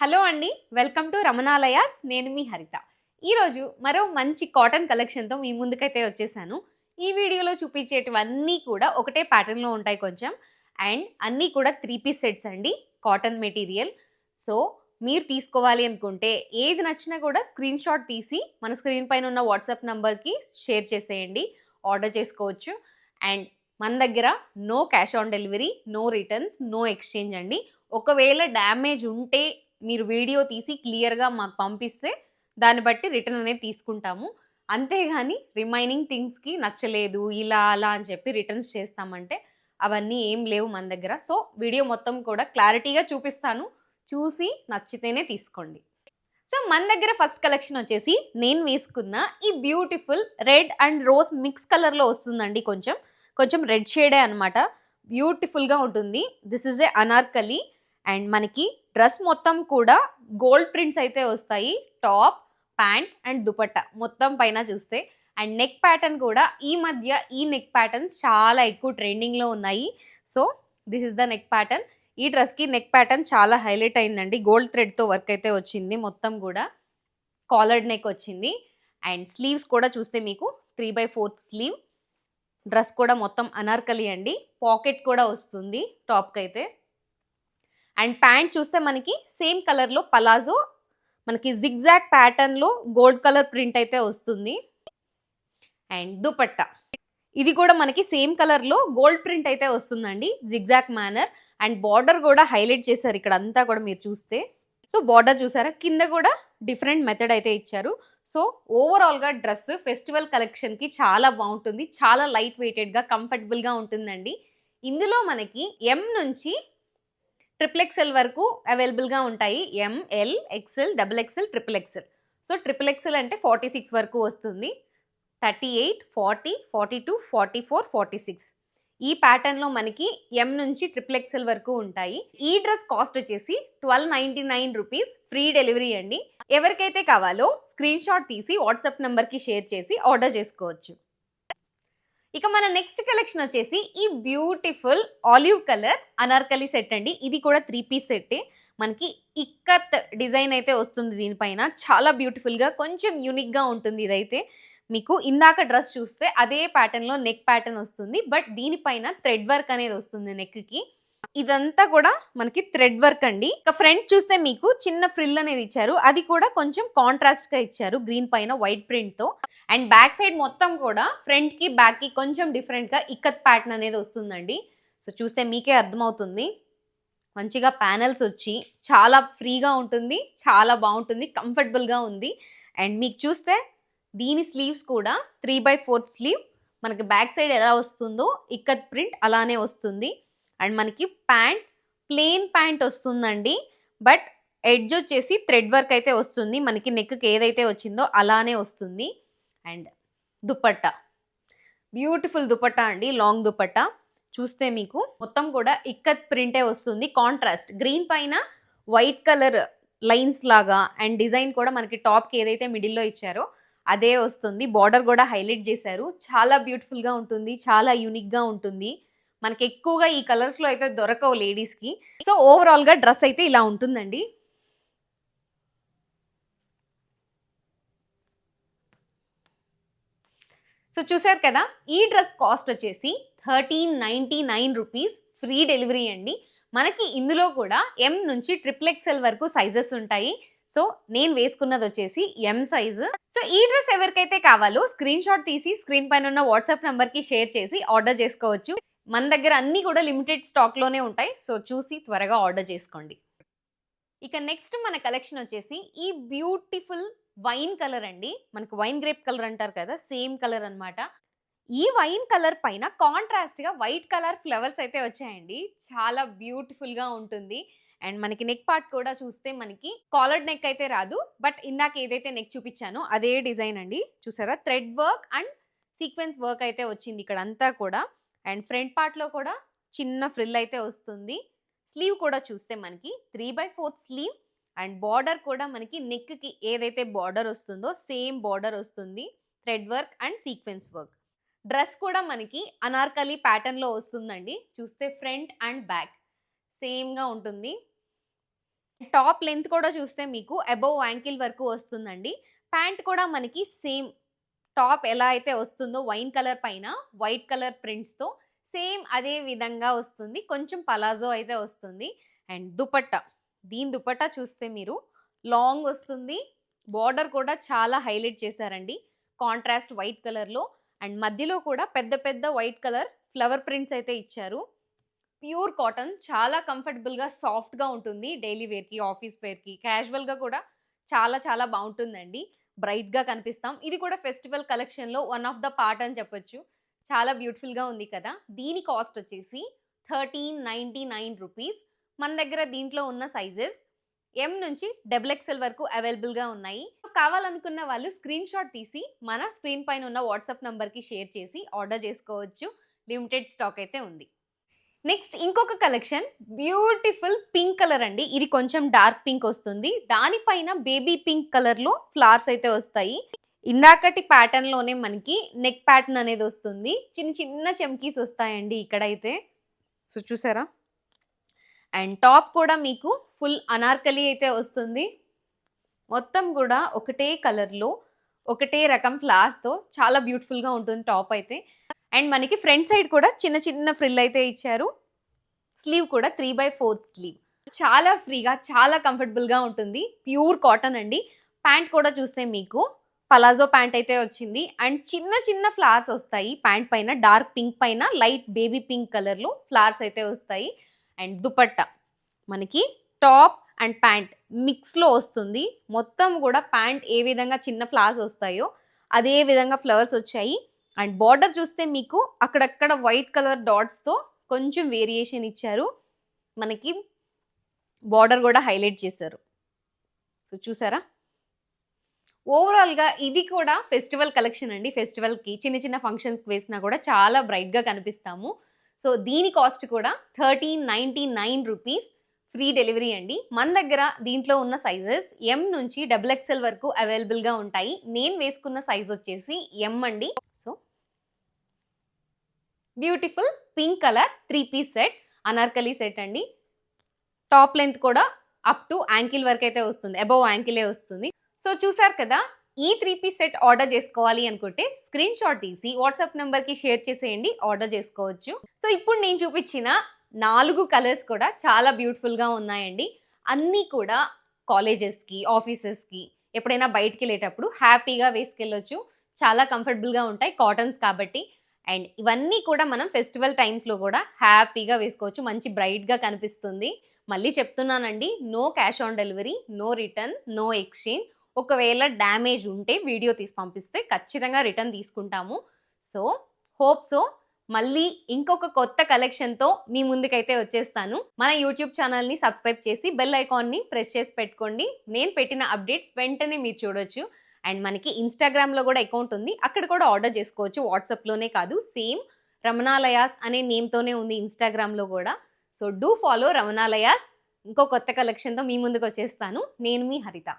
Hello అండి welcome to రమణాలయాస్ నేను మీ హరిత. ఈరోజు మరో మంచి కాటన్ కలెక్షన్తో మీ ముందుకైతే వచ్చేసాను. ఈ వీడియోలో చూపించేటివన్నీ కూడా ఒకటే ప్యాటర్న్లో ఉంటాయి కొంచెం. అండ్ అన్నీ కూడా త్రీ పీస్ సెట్స్ అండి కాటన్ మెటీరియల్. సో మీరు తీసుకోవాలి అనుకుంటే ఏది నచ్చినా కూడా స్క్రీన్ షాట్ తీసి మన స్క్రీన్ పైన ఉన్న వాట్సాప్ నంబర్కి షేర్ చేసేయండి ఆర్డర్ చేసుకోవచ్చు. అండ్ మన దగ్గర no cash on delivery no returns no exchange అండి. ఒకవేళ డ్యామేజ్ ఉంటే మీరు వీడియో తీసి క్లియర్గా మాకు పంపిస్తే దాన్ని బట్టి రిటర్న్ అనేది తీసుకుంటాము. అంతేగాని రిమైనింగ్ థింగ్స్కి నచ్చలేదు ఇలా అలా అని చెప్పి రిటర్న్స్ చేస్తామంటే అవన్నీ ఏం లేవు మన దగ్గర. సో వీడియో మొత్తం కూడా క్లారిటీగా చూపిస్తాను. చూసి నచ్చితేనే తీసుకోండి. సో మన దగ్గర ఫస్ట్ కలెక్షన్ వచ్చేసి నేను వేసుకున్న ఈ beautiful red and rose mix కలర్లో వస్తుందండి కొంచెం. కొంచెం రెడ్ షేడే అనమాట బ్యూటిఫుల్గా ఉంటుంది. This is a Anarkali and మనకి డ్రెస్ మొత్తం కూడా గోల్డ్ ప్రింట్స్ అయితే వస్తాయి. టాప్ ప్యాంట్ అండ్ దుపట్టా మొత్తం పైన చూస్తే. అండ్ నెక్ ప్యాటర్న్ కూడా ఈ మధ్య ఈ నెక్ ప్యాటర్న్స్ చాలా ఎక్కువ ట్రెండింగ్లో ఉన్నాయి. So this is the neck pattern. ఈ డ్రెస్కి నెక్ ప్యాటర్న్ చాలా హైలైట్ అయిందండి. గోల్డ్ థ్రెడ్తో వర్క్ అయితే వచ్చింది. మొత్తం కూడా కాలర్డ్ నెక్ వచ్చింది. అండ్ స్లీవ్స్ కూడా చూస్తే మీకు three by fourth sleeve. Dress కూడా మొత్తం అనార్కలి అండి. పాకెట్ కూడా వస్తుంది టాప్కి అయితే అండ్ ప్యాంట్ చూస్తే మనకి సేమ్ కలర్లో పలాజో మనకి జిగ్జాగ్ ప్యాటర్న్లో గోల్డ్ కలర్ ప్రింట్ అయితే వస్తుంది. అండ్ దుపట్టా. ఇది కూడా మనకి సేమ్ కలర్లో గోల్డ్ ప్రింట్ అయితే వస్తుందండి జిగ్జాగ్ మేనర్ అండ్ బార్డర్ కూడా హైలైట్ చేశారు ఇక్కడ అంతా కూడా మీరు చూస్తే. సో బార్డర్ చూసారా? కింద కూడా డిఫరెంట్ మెథడ్ అయితే ఇచ్చారు. సో ఓవరాల్గా డ్రెస్ ఫెస్టివల్ కలెక్షన్కి చాలా బాగుంటుంది చాలా లైట్ వెయిటెడ్గా కంఫర్టబుల్గా ఉంటుందండి. ఇందులో మనకి ఎం నుంచి ట్రిపుల్ ఎక్స్ఎల్ వరకు అవైలబుల్గా ఉంటాయి. M L XL double XL triple XL so triple XL అంటే ఫార్టీ సిక్స్ వరకు వస్తుంది. Thirty eight forty forty two forty four forty six ఈ ప్యాటర్న్లో మనకి ఎం నుంచి ట్రిపుల్ ఎక్స్ఎల్ వరకు ఉంటాయి. ఈ డ్రెస్ కాస్ట్ వచ్చేసి twelve ninety nine rupees free delivery అండి. ఎవరికైతే కావాలో స్క్రీన్ షాట్ తీసి వాట్సాప్ నెంబర్కి షేర్ చేసి ఆర్డర్ చేసుకోవచ్చు. ఇక మన నెక్స్ట్ కలెక్షన్ వచ్చేసి ఈ beautiful olive colour Anarkali set అండి. ఇది కూడా త్రీ పీస్ సెట్టే మనకి ఇక్కత్ డిజైన్ అయితే వస్తుంది దీనిపైన. చాలా బ్యూటిఫుల్గా కొంచెం యూనిక్గా ఉంటుంది ఇదైతే. మీకు ఇందాక డ్రెస్ చూస్తే అదే ప్యాటర్న్లో నెక్ ప్యాటర్న్ వస్తుంది. బట్ దీనిపైన థ్రెడ్ వర్క్ అనేది వస్తుంది నెక్కి ఇదంతా కూడా మనకి థ్రెడ్ వర్క్ అండి. ఇక ఫ్రంట్ చూస్తే మీకు చిన్న ఫ్రిల్ అనేది ఇచ్చారు. అది కూడా కొంచెం కాంట్రాస్ట్గా ఇచ్చారు గ్రీన్ పైన వైట్ ప్రింట్తో. అండ్ బ్యాక్ సైడ్ మొత్తం కూడా ఫ్రంట్కి బ్యాక్కి కొంచెం డిఫరెంట్గా ఇక్కత్ ప్యాటర్న్ అనేది వస్తుందండి. సో చూస్తే మీకే అర్థమవుతుంది. మంచిగా ప్యానల్స్ వచ్చి చాలా ఫ్రీగా ఉంటుంది చాలా బాగుంటుంది కంఫర్టబుల్గా ఉంది. అండ్ మీకు చూస్తే దీని స్లీవ్స్ కూడా త్రీ బై ఫోర్త్ స్లీవ్ మనకి బ్యాక్ సైడ్ ఎలా వస్తుందో ఇక్కత్ ప్రింట్ అలానే వస్తుంది. అండ్ మనకి ప్యాంట్ ప్లెయిన్ ప్యాంట్ వస్తుందండి. బట్ ఎడ్జ్ వచ్చేసి థ్రెడ్ వర్క్ అయితే వస్తుంది. మనకి నెక్కి ఏదైతే వచ్చిందో అలానే వస్తుంది. అండ్ దుపట్టా. బ్యూటిఫుల్ దుపట్టా అండి. లాంగ్ దుపట్టా. చూస్తే మీకు మొత్తం కూడా ఇక్కత్ ప్రింటే వస్తుంది. కాంట్రాస్ట్. గ్రీన్ పైన వైట్ కలర్ లైన్స్ లాగా అండ్ డిజైన్ కూడా మనకి టాప్కి ఏదైతే మిడిల్లో ఇచ్చారో అదే వస్తుంది. బార్డర్ కూడా హైలైట్ చేశారు. చాలా బ్యూటిఫుల్గా ఉంటుంది. చాలా యూనిక్గా ఉంటుంది. మనకి ఎక్కువగా ఈ కలర్స్లో అయితే దొరకవు లేడీస్కి. సో ఓవరాల్గా డ్రెస్ అయితే ఇలా ఉంటుందండి. సో చూసారు కదా ఈ డ్రెస్ కాస్ట్ వచ్చేసి thirteen ninety nine rupees free delivery అండి. మనకి ఇందులో కూడా ఎం నుంచి ట్రిపుల్ ఎక్స్ఎల్ వరకు సైజెస్ ఉంటాయి. సో నేను వేసుకున్నది వచ్చేసి ఎం సైజు. సో ఈ డ్రెస్ ఎవరికైతే కావాలో స్క్రీన్ షాట్ తీసి స్క్రీన్ పైన ఉన్న వాట్సాప్ నెంబర్కి షేర్ చేసి ఆర్డర్ చేసుకోవచ్చు. మన దగ్గర అన్నీ కూడా లిమిటెడ్ స్టాక్లోనే ఉంటాయి. సో చూసి త్వరగా ఆర్డర్ చేసుకోండి. ఇక నెక్స్ట్ మన కలెక్షన్ వచ్చేసి ఈ బ్యూటిఫుల్ వైన్ కలర్ అండి. మనకు వైన్ గ్రేప్ కలర్ అంటారు కదా సేమ్ కలర్ అనమాట ఈ వైన్ కలర్ పైన కాంట్రాస్ట్గా వైట్ కలర్ ఫ్లవర్స్ అయితే వచ్చాయండి. చాలా బ్యూటిఫుల్గా ఉంటుంది. అండ్ మనకి నెక్ పార్ట్ కూడా చూస్తే మనకి కాలర్డ్ నెక్ అయితే రాదు. బట్ ఇందాక ఏదైతే నెక్ చూపించానో అదే డిజైన్ అండి. చూసారా? Thread work and sequence work అయితే వచ్చింది ఇక్కడ అంతా కూడా. అండ్ ఫ్రంట్ పార్ట్లో కూడా చిన్న ఫ్రిల్ అయితే వస్తుంది. స్లీవ్ కూడా చూస్తే మనకి three by fourth sleeve and border కూడా మనకి నెక్కి ఏదైతే బార్డర్ వస్తుందో సేమ్ బార్డర్ వస్తుంది. Thread work and sequence work. Dress కూడా మనకి అనార్కలి ప్యాటర్న్లో వస్తుందండి. చూస్తే ఫ్రంట్ అండ్ బ్యాక్ సేమ్గా ఉంటుంది. టాప్ లెంత్ కూడా చూస్తే మీకు అబౌవ్ యాంకిల్ వరకు వస్తుందండి. ప్యాంట్ కూడా మనకి సేమ్ టాప్ ఎలా అయితే వస్తుందో వైన్ కలర్ పైన వైట్ కలర్ ప్రింట్స్తో సేమ్ అదే విధంగా వస్తుంది. కొంచెం పలాజో అయితే వస్తుంది. అండ్ దుపట్టా దీని దుపట్టా చూస్తే మీరు లాంగ్ వస్తుంది. బార్డర్ కూడా చాలా హైలైట్ చేశారండి. కాంట్రాస్ట్ వైట్ కలర్లో అండ్ మధ్యలో కూడా పెద్ద పెద్ద వైట్ కలర్ ఫ్లవర్ ప్రింట్స్ అయితే ఇచ్చారు. ప్యూర్ కాటన్ చాలా కంఫర్టబుల్గా సాఫ్ట్గా ఉంటుంది. డైలీ వేర్కి ఆఫీస్ వేర్కి క్యాజువల్గా కూడా చాలా చాలా బాగుంటుందండి. బ్రైట్గా కనిపిస్తాం. ఇది కూడా ఫెస్టివల్ కలెక్షన్లో వన్ ఆఫ్ ద పార్ట్ అని చెప్పొచ్చు. చాలా బ్యూటిఫుల్గా ఉంది కదా. దీని కాస్ట్ వచ్చేసి థర్టీన్ నైంటీ నైన్ రూపీస్. మన దగ్గర దీంట్లో ఉన్న సైజెస్ ఎం నుంచి డబుల్ ఎక్స్ఎల్ వరకు అవైలబుల్గా ఉన్నాయి. కావాలనుకున్న వాళ్ళు స్క్రీన్ షాట్ తీసి మన స్క్రీన్ పైన ఉన్న వాట్సాప్ నంబర్కి షేర్ చేసి ఆర్డర్ చేసుకోవచ్చు. లిమిటెడ్ స్టాక్ అయితే ఉంది. నెక్స్ట్ ఇంకొక కలెక్షన్ బ్యూటిఫుల్ పింక్ కలర్ అండి. ఇది కొంచెం డార్క్ పింక్ వస్తుంది. దానిపైన బేబీ పింక్ కలర్లో ఫ్లవర్స్ అయితే వస్తాయి. ఇందాకటి ప్యాటర్న్లోనే మనకి నెక్ ప్యాటర్న్ అనేది వస్తుంది. చిన్న చిన్న చెమ్కీస్ వస్తాయండి ఇక్కడైతే. సో చూసారా? అండ్ టాప్ కూడా మీకు ఫుల్ అనార్కలి అయితే వస్తుంది. మొత్తం కూడా ఒకటే కలర్లో ఒకటే రకం ఫ్లాస్తో చాలా బ్యూటిఫుల్గా ఉంటుంది టాప్ అయితే. అండ్ మనకి ఫ్రంట్ సైడ్ కూడా చిన్న చిన్న ఫ్రిల్ అయితే ఇచ్చారు. స్లీవ్ కూడా త్రీ బై ఫోర్త్ స్లీవ్. చాలా ఫ్రీగా చాలా కంఫర్టబుల్గా ఉంటుంది. ప్యూర్ కాటన్ అండి. ప్యాంట్ కూడా చూస్తే మీకు పలాజో ప్యాంట్ అయితే వచ్చింది. అండ్ చిన్న చిన్న ఫ్లవర్స్ వస్తాయి. ప్యాంట్ పైన డార్క్ పింక్ పైన లైట్ బేబీ పింక్ కలర్లో ఫ్లవర్స్ అయితే వస్తాయి. అండ్ దుపట్టా మనకి టాప్ అండ్ ప్యాంట్ మిక్స్లో వస్తుంది. మొత్తం కూడా ప్యాంట్ ఏ విధంగా చిన్న ఫ్లవర్స్ వస్తాయో అదే విధంగా ఫ్లవర్స్ వచ్చాయి. అండ్ బార్డర్ చూస్తే మీకు అక్కడక్కడ వైట్ కలర్ డాట్స్తో కొంచెం వేరియేషన్ ఇచ్చారు. మనకి బార్డర్ కూడా హైలైట్ చేశారు. సో చూసారా? ఓవరాల్గా ఇది కూడా ఫెస్టివల్ కలెక్షన్ అండి. ఫెస్టివల్కి చిన్న చిన్న ఫంక్షన్స్కి వేసినా కూడా చాలా బ్రైట్గా కనిపిస్తాము. సో దీని కాస్ట్ కూడా thirteen ninety nine rupees free delivery అండి. మన దగ్గర దీంట్లో ఉన్న సైజెస్ ఎం నుంచి డబుల్ ఎక్స్ఎల్ వరకు అవైలబుల్గా ఉంటాయి. నేను వేసుకున్న సైజ్ వచ్చేసి ఎం అండి. So beautiful pink colour three piece set Anarkali set అండి. టాప్ లెంత్ కూడా అప్ టు యాంకిల్ వరకు అయితే వస్తుంది అబౌవ్ యాంకిలే వస్తుంది. సో చూసారు కదా ఈ త్రీ పీస్ సెట్ ఆర్డర్ చేసుకోవాలి అనుకుంటే స్క్రీన్ షాట్ తీసి వాట్సాప్ నెంబర్కి షేర్ చేసేయండి ఆర్డర్ చేసుకోవచ్చు. సో ఇప్పుడు నేను చూపించిన నాలుగు కలర్స్ కూడా చాలా బ్యూటిఫుల్గా ఉన్నాయండి. అన్నీ కూడా కాలేజెస్కి ఆఫీసెస్కి ఎప్పుడైనా బయటికి వెళ్ళేటప్పుడు హ్యాపీగా వేసుకెళ్ళొచ్చు. చాలా కంఫర్టబుల్గా ఉంటాయి కాటన్స్ కాబట్టి అండ్ ఇవన్నీ కూడా మనం ఫెస్టివల్ టైమ్స్లో కూడా హ్యాపీగా వేసుకోవచ్చు. మంచి బ్రైట్గా కనిపిస్తుంది. మళ్ళీ చెప్తున్నానండి no cash on delivery no return no exchange. ఒకవేళ డ్యామేజ్ ఉంటే వీడియో తీసి పంపిస్తే ఖచ్చితంగా రిటర్న్ తీసుకుంటాము. సో హోప్ సో మళ్ళీ ఇంకొక కొత్త కలెక్షన్తో మీ ముందుకైతే వచ్చేస్తాను. మన యూట్యూబ్ ఛానల్ని సబ్స్క్రైబ్ చేసి బెల్ ఐకాన్ని ప్రెస్ చేసి పెట్టుకోండి. నేను పెట్టిన అప్డేట్స్ వెంటనే మీరు చూడొచ్చు. అండ్ మనకి ఇన్స్టాగ్రామ్లో కూడా అకౌంట్ ఉంది. అక్కడ కూడా ఆర్డర్ చేసుకోవచ్చు. వాట్సాప్లోనే కాదు. సేమ్ రమణాలయాస్ అనే నేమ్తోనే ఉంది ఇన్స్టాగ్రామ్లో కూడా. So do follow Ramanalayas. ఇంకో కొత్త కలెక్షన్తో మీ ముందుకు వచ్చేస్తాను నేను మీ హరిత.